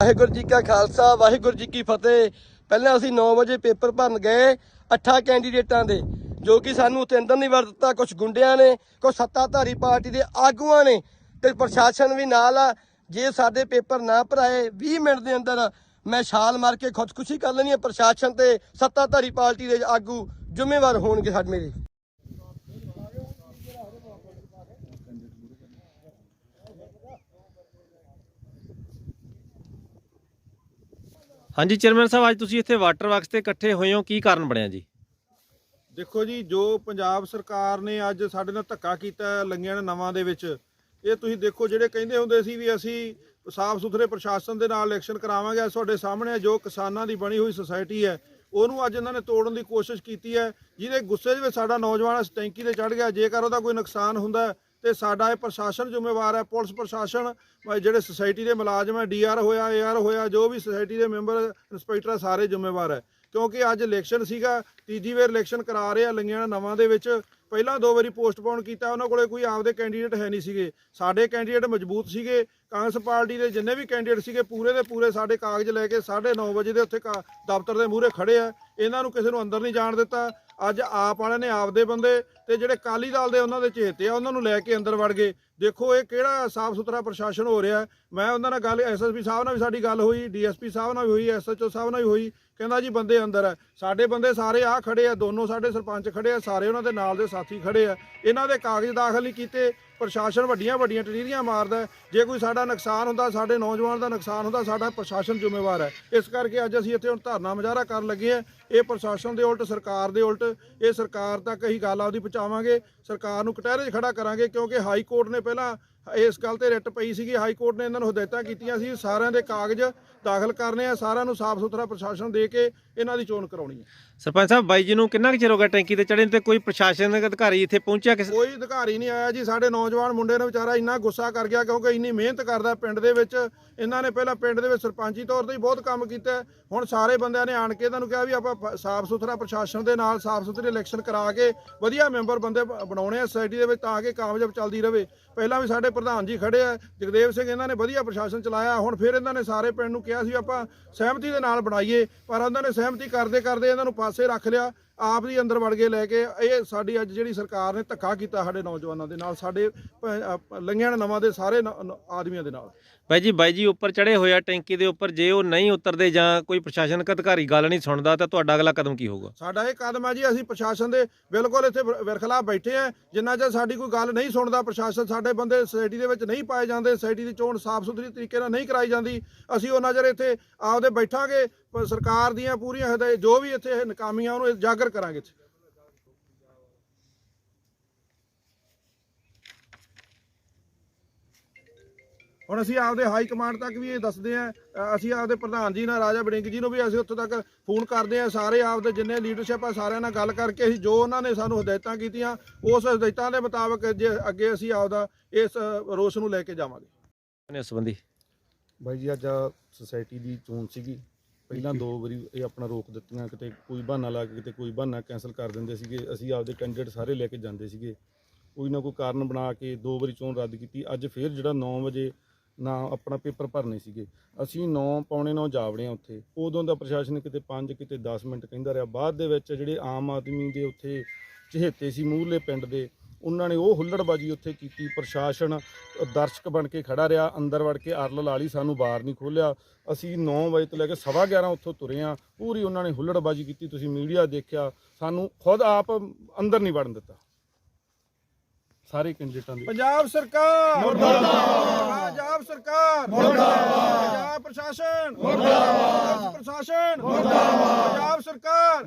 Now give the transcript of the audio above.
ਵਾਹਿਗੁਰੂ ਜੀ ਕਾ ਖਾਲਸਾ, ਵਾਹਿਗੁਰੂ ਜੀ ਕੀ ਫਤਿਹ। ਪਹਿਲਾਂ ਅਸੀਂ 9 ਵਜੇ ਪੇਪਰ ਭਰਨ ਗਏ ਅੱਠਾਂ ਕੈਂਡੀਡੇਟਾਂ ਦੇ, ਜੋ ਕਿ ਸਾਨੂੰ ਉੱਥੇ ਅੰਦਰ ਨਹੀਂ ਵੜ ਦਿੱਤਾ। ਕੁਝ ਗੁੰਡਿਆਂ ਨੇ ਕੁਝ ਸੱਤਾਧਾਰੀ ਪਾਰਟੀ ਦੇ ਆਗੂਆਂ ਨੇ ਤੇ ਪ੍ਰਸ਼ਾਸਨ ਵੀ ਨਾਲ ਆ। ਜੇ ਸਾਡੇ ਪੇਪਰ ਨਾ ਭਰਾਏ 20 ਮਿੰਟ ਦੇ ਅੰਦਰ, ਮੈਂ ਛਾਲ ਮਾਰ ਕੇ ਖੁਦਕੁਸ਼ੀ ਕਰ ਲੈਣੀ ਹੈ। ਪ੍ਰਸ਼ਾਸਨ ਤੇ ਸੱਤਾਧਾਰੀ ਪਾਰਟੀ ਦੇ ਆਗੂ ਜ਼ਿੰਮੇਵਾਰ ਹੋਣਗੇ ਸਾਡੇ ਮੇਰੇ। ਹਾਂਜੀ ਚੇਅਰਮੈਨ ਸਾਹਿਬ, ਅੱਜ ਤੁਸੀਂ ਇੱਥੇ ਵਾਟਰ ਵਰਕਸ ਤੇ ਇਕੱਠੇ ਹੋਏ ਹੋ, ਕੀ ਕਾਰਨ ਬਣਿਆ ਜੀ? ਦੇਖੋ ਜੀ, ਜੋ ਪੰਜਾਬ ਸਰਕਾਰ ਨੇ ਅੱਜ ਸਾਡੇ ਨਾਲ ਧੱਕਾ ਕੀਤਾ ਹੈ ਲੰਗਿਆਂ ਨਵਾਂ ਦੇ ਵਿੱਚ, ਇਹ ਤੁਸੀਂ ਦੇਖੋ, ਜਿਹੜੇ ਕਹਿੰਦੇ ਹੁੰਦੇ ਸੀ ਵੀ ਅਸੀਂ ਸਾਫ਼ ਸੁਥਰੇ ਪ੍ਰਸ਼ਾਸਨ ਦੇ ਨਾਲ ਇਲੈਕਸ਼ਨ ਕਰਾਵਾਂਗੇ ਤੁਹਾਡੇ ਸਾਹਮਣੇ ਜੋ ਕਿਸਾਨਾਂ ਦੀ ਬਣੀ ਹੋਈ ਸੁਸਾਇਟੀ ਹੈ, ਉਹਨੂੰ ਅੱਜ ਇਹਨਾਂ ਨੇ ਤੋੜਨ ਦੀ ਕੋਸ਼ਿਸ਼ ਕੀਤੀ ਹੈ, ਜਿਹਦੇ ਗੁੱਸੇ ਦੇ ਵਿੱਚ ਸਾਡਾ ਨੌਜਵਾਨ ਇਸ ਟੈਂਕੀ ਤੇ ਚੜ ਗਿਆ, ਜੇਕਰ ਉਹਦਾ ਕੋਈ ਨੁਕਸਾਨ ਹੁੰਦਾ ਤੇ ਸਾਡਾ ਇਹ ਪ੍ਰਸ਼ਾਸਨ ਜ਼ਿੰਮੇਵਾਰ ਹੈ ਪੁਲਿਸ ਪ੍ਰਸ਼ਾਸਨ ਜਿਹੜੇ ਸੁਸਾਇਟੀ ਦੇ ਮੁਲਾਜ਼ਮ ਹੈ ਡੀਆਰ ਹੋਇਆ ਏਆਰ ਹੋਇਆ ਜੋ ਵੀ ਸੁਸਾਇਟੀ ਦੇ ਮੈਂਬਰ ਇੰਸਪੈਕਟਰ ਆ, ਸਾਰੇ ਜ਼ਿੰਮੇਵਾਰ ਹੈ। ਕਿਉਂਕਿ ਅੱਜ ਇਲੈਕਸ਼ਨ ਸੀਗਾ, ਤੀਜੀ ਵਾਰ ਇਲੈਕਸ਼ਨ ਕਰਾ ਰਹੇ ਆ ਲੰਗਿਆਣਾ ਨਵਾਂ ਦੇ ਵਿੱਚ। ਪਹਿਲਾਂ ਦੋ ਵਾਰੀ ਪੋਸਟਪੋਨ ਕੀਤਾ, ਉਹਨਾਂ ਕੋਲੇ ਕੋਈ ਆਪਦੇ ਕੈਂਡੀਡੇਟ ਹੈ ਨਹੀਂ ਸੀਗੇ। ਸਾਡੇ ਕੈਂਡੀਡੇਟ ਮਜ਼ਬੂਤ ਸੀਗੇ, ਕਾਂਗਰਸ ਪਾਰਟੀ ਦੇ ਜਿੰਨੇ ਵੀ ਕੈਂਡੀਡੇਟ ਸੀਗੇ, ਪੂਰੇ ਦੇ ਪੂਰੇ ਸਾਡੇ ਕਾਗਜ਼ ਲੈ ਕੇ 9:30 ਵਜੇ ਦੇ ਉੱਥੇ ਕਾ- ਦਫ਼ਤਰ ਦੇ ਮੂਹਰੇ ਖੜੇ ਆ। ਇਹਨਾਂ ਨੂੰ ਕਿਸੇ ਨੂੰ ਅੰਦਰ ਨਹੀਂ ਜਾਣ ਦਿੱਤਾ। ਅੱਜ ਆਪ ਵਾਲਿਆਂ ਨੇ ਆਪਦੇ ਬੰਦੇ ਤੇ ਜਿਹੜੇ ਕਾਲੀ ਦਲ ਦੇ ਉਹਨਾਂ ਦੇ ਚੇਤੇ ਆ, ਉਹਨਾਂ ਨੂੰ ਲੈ ਕੇ ਅੰਦਰ ਵੜ ਗਏ। ਦੇਖੋ ਇਹ ਕਿਹੜਾ ਸਾਫ਼ ਸੁਥਰਾ ਪ੍ਰਸ਼ਾਸਨ ਹੋ ਰਿਹਾ। ਮੈਂ ਉਹਨਾਂ ਨਾਲ ਗੱਲ, ਐਸਐਸਪੀ ਸਾਹਿਬ ਨਾਲ ਵੀ ਸਾਡੀ ਗੱਲ ਹੋਈ, ਡੀਐਸਪੀ ਸਾਹਿਬ ਨਾਲ ਵੀ ਹੋਈ, ਐਸਐਚਓ ਸਾਹਿਬ ਨਾਲ ਵੀ ਹੋਈ। ਕਹਿੰਦਾ ਜੀ ਬੰਦੇ ਅੰਦਰ ਹੈ ਸਾਡੇ ਬੰਦੇ ਸਾਰੇ ਆ ਖੜੇ ਆ, ਦੋਨੋਂ ਸਾਡੇ ਸਰਪੰਚ ਖੜੇ ਆ, ਸਾਰੇ ਉਹਨਾਂ ਦੇ ਨਾਲ ਦੇ ਸਾਥੀ ਖੜੇ ਆ। ਇਹਨਾਂ ਦੇ ਕਾਗਜ਼ ਦਾਖਲ ਨਹੀਂ ਕੀਤੇ। ਪ੍ਰਸ਼ਾਸਨ ਵੱਡੀਆਂ ਵੱਡੀਆਂ ਟਰੀਰੀਆਂ ਮਾਰਦਾ ਹੈ। ਜੇ ਕੋਈ ਸਾਡਾ ਨੁਕਸਾਨ ਹੁੰਦਾ ਸਾਡੇ ਨੌਜਵਾਨ ਦਾ ਨੁਕਸਾਨ ਹੁੰਦਾ ਸਾਡਾ ਪ੍ਰਸ਼ਾਸਨ ਜ਼ਿੰਮੇਵਾਰ ਹੈ। ਇਸ ਕਰਕੇ ਅੱਜ ਅਸੀਂ ਇੱਥੇ ਹੁਣ ਧਰਨਾ ਮੁਜ਼ਾਹਰਾ ਕਰਨ ਲੱਗੇ ਆ ਇਹ ਪ੍ਰਸ਼ਾਸਨ ਦੇ ਉਲਟ ਸਰਕਾਰ ਦੇ ਉਲਟ ਇਹ ਸਰਕਾਰ ਤੱਕ ਅਸੀਂ ਗੱਲ ਆਪਦੀ ਪਹੁੰਚਾਵਾਂਗੇ। ਸਰਕਾਰ ਨੂੰ ਕਟਹਿਰੇ 'ਚ ਖੜਾ ਕਰਾਂਗੇ ਕਿਉਂਕਿ ਹਾਈ ਕੋਰਟ ਨੇ ਪਹਿਲਾਂ ਇਸ ਗੱਲ ਤੇ ਰਿਟ ਪਈ ਸੀਗੀ। ਹਾਈ ਕੋਰਟ ਨੇ ਇਹਨਾਂ ਨੂੰ ਹਦਾਇਤਾਂ ਕੀਤੀਆਂ ਸੀ। ਸਾਰਿਆਂ ਦੇ ਕਾਗਜ਼ ਦਾਖਲ ਕਰਨੇ ਆ। ਸਾਰਿਆਂ ਨੂੰ ਸਾਫ਼ ਸੁਥਰਾ ਪ੍ਰਸ਼ਾਸਨ ਦੇ ਕੇ ਇਹਨਾਂ ਦੀ ਚੋਣ ਕਰਾਉਣੀ ਹੈ। ਸਰਪੰਚ ਸਾਹਿਬ ਬਾਈ ਜੀ ਨੂੰ ਕਿੰਨਾ ਕੁ ਚਿਰ ਹੋ ਗਿਆ ਟੈਂਕੀ ਤੇ ਚੜੇ ਤੇ? ਕੋਈ ਪ੍ਰਸ਼ਾਸਨਿਕ ਅਧਿਕਾਰੀ ਇੱਥੇ ਪਹੁੰਚਿਆ ਕਿਸ ਕੋਈ ਅਧਿਕਾਰੀ ਨਹੀਂ ਆਇਆ ਜੀ। ਸਾਡੇ ਨੌਜਵਾਨ ਮੁੰਡੇ ਨੇ ਵਿਚਾਰਾ ਇੰਨਾ ਗੁੱਸਾ ਕਰ ਗਿਆ ਕਿਉਂਕਿ ਇੰਨੀ ਮਿਹਨਤ ਕਰਦਾ ਪਿੰਡ ਦੇ ਵਿੱਚ। ਇਹਨਾਂ ਨੇ ਪਹਿਲਾਂ ਪਿੰਡ ਦੇ ਵਿੱਚ ਸਰਪੰਚੀ ਤੌਰ ਤੇ ਹੀ ਬਹੁਤ ਕੰਮ ਕੀਤਾ। ਹੁਣ ਸਾਰੇ ਬੰਦਿਆਂ ਨੇ ਆਣ ਕੇ ਇਹਨਾਂ ਨੂੰ ਕਿਹਾ ਵੀ ਆਪਾਂ ਫ- ਸਾਫ਼ ਸੁਥਰਾ ਪ੍ਰਸ਼ਾਸਨ ਦੇ ਨਾਲ ਸਾਫ਼ ਸੁਥਰੀ ਇਲੈਕਸ਼ਨ ਕਰਾ ਕੇ ਵਧੀਆ ਮੈਂਬਰ ਬੰਦੇ ਬਣਾਉਣੇ ਆ ਸੋਸਾਇਟੀ ਦੇ ਵਿੱਚ ਤਾਂ ਕਿ ਕਾਮਯਾਬ ਚੱਲਦੀ ਰਹੇ ਪਹਿਲਾਂ ਵੀ ਸਾਡੇ ਪ੍ਰਧਾਨ ਜੀ ਖੜੇ ਆ, ਜਗਦੇਵ ਸਿੰਘ ਇਹਨਾਂ ਨੇ ਵਧੀਆ ਪ੍ਰਸ਼ਾਸਨ ਚਲਾਇਆ। ਹੁਣ ਫਿਰ ਇਹਨਾਂ ਨੇ ਸਾਰੇ ਪਿੰਡ ਨੂੰ ਕਿਹਾ ਸੀ ਆਪਾਂ ਸਹਿਮਤੀ ਦੇ ਨਾਲ ਬਣਾਈਏ। ਪਰ ਉਹਨਾਂ ਨੇ ਸਹਿਮਤੀ ਕਰਦੇ ਕਰਦੇ ਇਹਨਾਂ ਨੂੰ ਪਾਸੇ ਰੱਖ ਲਿਆ। ਆਪ ਹੀ ਅੰਦਰ ਵੜ ਕੇ ਲੈ ਕੇ। ਇਹ ਸਾਡੀ ਅੱਜ ਜਿਹੜੀ ਸਰਕਾਰ ਨੇ ਧੱਕਾ ਕੀਤਾ ਸਾਡੇ ਨੌਜਵਾਨਾਂ ਦੇ ਨਾਲ ਸਾਡੇ ਲੰਘਿਆਣ ਨਵਾਂ ਦੇ ਸਾਰੇ ਆਦਮੀਆਂ ਦੇ ਨਾਲ। ਬਾਈ ਜੀ ਬਾਈ ਜੀ ਉੱਪਰ ਚੜੇ ਹੋਏ ਆ ਟੈਂਕੀ ਦੇ ਉੱਪਰ ਜੇ ਉਹ ਨਹੀਂ ਉਤਰਦੇ ਜਾਂ ਕੋਈ ਪ੍ਰਸ਼ਾਸਨਿਕ ਅਧਿਕਾਰੀ ਗੱਲ ਨਹੀਂ ਸੁਣਦਾ ਤਾਂ ਤੁਹਾਡਾ ਅਗਲਾ ਕਦਮ ਕੀ ਹੋਊਗਾ? ਸਾਡਾ ਇਹ ਕਦਮ ਹੈ ਜੀ ਅਸੀਂ ਪ੍ਰਸ਼ਾਸਨ ਦੇ ਬਿਲਕੁਲ ਇੱਥੇ ਵਿਰ- ਵਿਰਖਲਾ ਬੈਠੇ ਆ। ਜਿੰਨਾ ਚਿਰ ਸਾਡੀ ਕੋਈ ਗੱਲ ਨਹੀਂ ਸੁਣਦਾ ਪ੍ਰਸ਼ਾਸਨ ਸਾਡੇ ਬੰਦੇ ਸੋਸਾਇਟੀ ਦੇ ਵਿੱਚ ਨਹੀਂ ਪਾਏ ਜਾਂਦੇ ਸੋਸਾਇਟੀ ਦੀ ਚੋਣ ਸਾਫ਼ ਸੁਥਰੀ ਤਰੀਕੇ ਨਾਲ ਨਹੀਂ ਕਰਾਈ ਜਾਂਦੀ ਅਸੀਂ ਉਹਨਾਂ ਚਿਰ ਇੱਥੇ ਆਪਦੇ ਬੈਠਾਂਗੇ। ਸਰਕਾਰ ਦੀਆਂ ਪੂਰੀਆਂ ਹਦਾਇਤ ਜੋ ਵੀ ਇੱਥੇ ਇਹ ਨਾਕਾਮੀਆਂ ਉਹਨੂੰ ਉਜਾਗਰ ਕਰਾਂਗੇ ਇੱਥੇ। ਹੁਣ ਅਸੀਂ ਆਪਦੇ ਹਾਈ ਕਮਾਂਡ ਤੱਕ ਵੀ ਇਹ ਦੱਸਦੇ ਆ ਅਸੀਂ ਆਪਦੇ ਪ੍ਰਧਾਨ ਜੀ ਨਾਲ ਰਾਜਾ ਬੜਿੰਗ ਜੀ ਨੂੰ ਵੀ ਅਸੀਂ ਉੱਥੋਂ ਤੱਕ ਫੋਨ ਕਰਦੇ ਆ ਸਾਰੇ ਆਪਦੇ ਜਿੰਨੇ ਲੀਡਰਸ਼ਿਪ ਆ ਸਾਰਿਆਂ ਨਾਲ ਗੱਲ ਕਰਕੇ ਅਸੀਂ ਜੋ ਉਹਨਾਂ ਨੇ ਸਾਨੂੰ ਹਦਾਇਤਾਂ ਕੀਤੀਆਂ ਉਸ ਹਦਾਇਤਾਂ ਦੇ ਮੁਤਾਬਕ ਜੇ ਅੱਗੇ ਅਸੀਂ ਆਪਦਾ ਇਸ ਰੋਸ ਨੂੰ ਲੈ ਕੇ ਜਾਵਾਂਗੇ। ਨੇ ਇਸ ਸੰਬੰਧੀ? ਬਾਈ ਜੀ ਅੱਜ ਸੁਸਾਇਟੀ ਦੀ ਚੋਣ ਸੀਗੀ। ਪਹਿਲਾਂ ਦੋ ਵਾਰੀ ਇਹ ਆਪਣਾ ਰੋਕ ਦਿੱਤੀਆਂ, ਕਿਤੇ ਕੋਈ ਬਹਾਨਾ ਲਾ ਕੇ ਕਿਤੇ ਕੋਈ ਬਹਾਨਾ ਕੈਨਸਲ ਕਰ ਦਿੰਦੇ ਸੀਗੇ। ਅਸੀਂ ਆਪਦੇ ਕੈਂਡੀਡੇਟ ਸਾਰੇ ਲੈ ਕੇ ਜਾਂਦੇ ਸੀਗੇ। ਕੋਈ ਨਾ ਕੋਈ ਕਾਰਨ ਬਣਾ ਕੇ ਦੋ ਵਾਰੀ ਚੋਣ ਰੱਦ ਕੀਤੀ। ਅੱਜ ਫੇਰ ਜਿਹੜਾ 9 ਵਜੇ ਨਾ ਆਪਣਾ ਪੇਪਰ ਭਰਨੇ ਸੀਗੇ। ਅਸੀਂ 9 ਪੌਣੇ 9 ਜਾਵੜੇ ਆ ਉੱਥੇ। ਉਦੋਂ ਦਾ ਪ੍ਰਸ਼ਾਸਨ ਕਿਤੇ 5 ਕਿਤੇ 10 ਮਿੰਟ ਕਹਿੰਦਾ ਰਿਹਾ। ਬਾਅਦ ਦੇ ਵਿੱਚ ਜਿਹੜੇ ਆਮ ਆਦਮੀ ਦੇ ਉੱਥੇ ਚਹੇਤੇ ਸੀ, ਮੂਹਰਲੇ ਪਿੰਡ ਦੇ ਉਹਨਾਂ ਨੇ ਉਹ ਹੁੱਲੜਬਾਜੀ ਉੱਥੇ ਕੀਤੀ ਪ੍ਰਸ਼ਾਸਨ ਦਰਸ਼ਕ ਬਣ ਕੇ ਖੜਾ ਰਿਹਾ ਅੰਦਰ ਵੜ ਕੇ ਅਰਲ ਲਾ ਲਈ ਸਾਨੂੰ ਬਾਹਰ ਨਹੀਂ ਖੋਲਿਆ ਅਸੀਂ 9 ਵਜੇ ਤੋਂ ਲੈ ਕੇ ਸਵਾ 11 ਉੱਥੋਂ ਤੁਰੇ ਆ ਪੂਰੀ ਉਹਨਾਂ ਨੇ ਹੁੱਲੜਬਾਜੀ ਕੀਤੀ ਤੁਸੀਂ ਮੀਡੀਆ ਦੇਖਿਆ। ਸਾਨੂੰ ਖੁਦ ਆਪ ਅੰਦਰ ਨਹੀਂ ਵੜਨ ਦਿੱਤਾ। ਸਾਰੇ ਕੈਂਡੀਡੇਟਾਂ ਦੇ ਪੰਜਾਬ ਸਰਕਾਰ! ਮੁਰਦਾਬਾਦ! ਪੰਜਾਬ ਸਰਕਾਰ! ਮੁਰਦਾਬਾਦ! ਪੰਜਾਬ ਪ੍ਰਸ਼ਾਸਨ! ਮੁਰਦਾਬਾਦ! ਪ੍ਰਸ਼ਾਸਨ! ਮੁਰਦਾਬਾਦ! ਪੰਜਾਬ ਸਰਕਾਰ!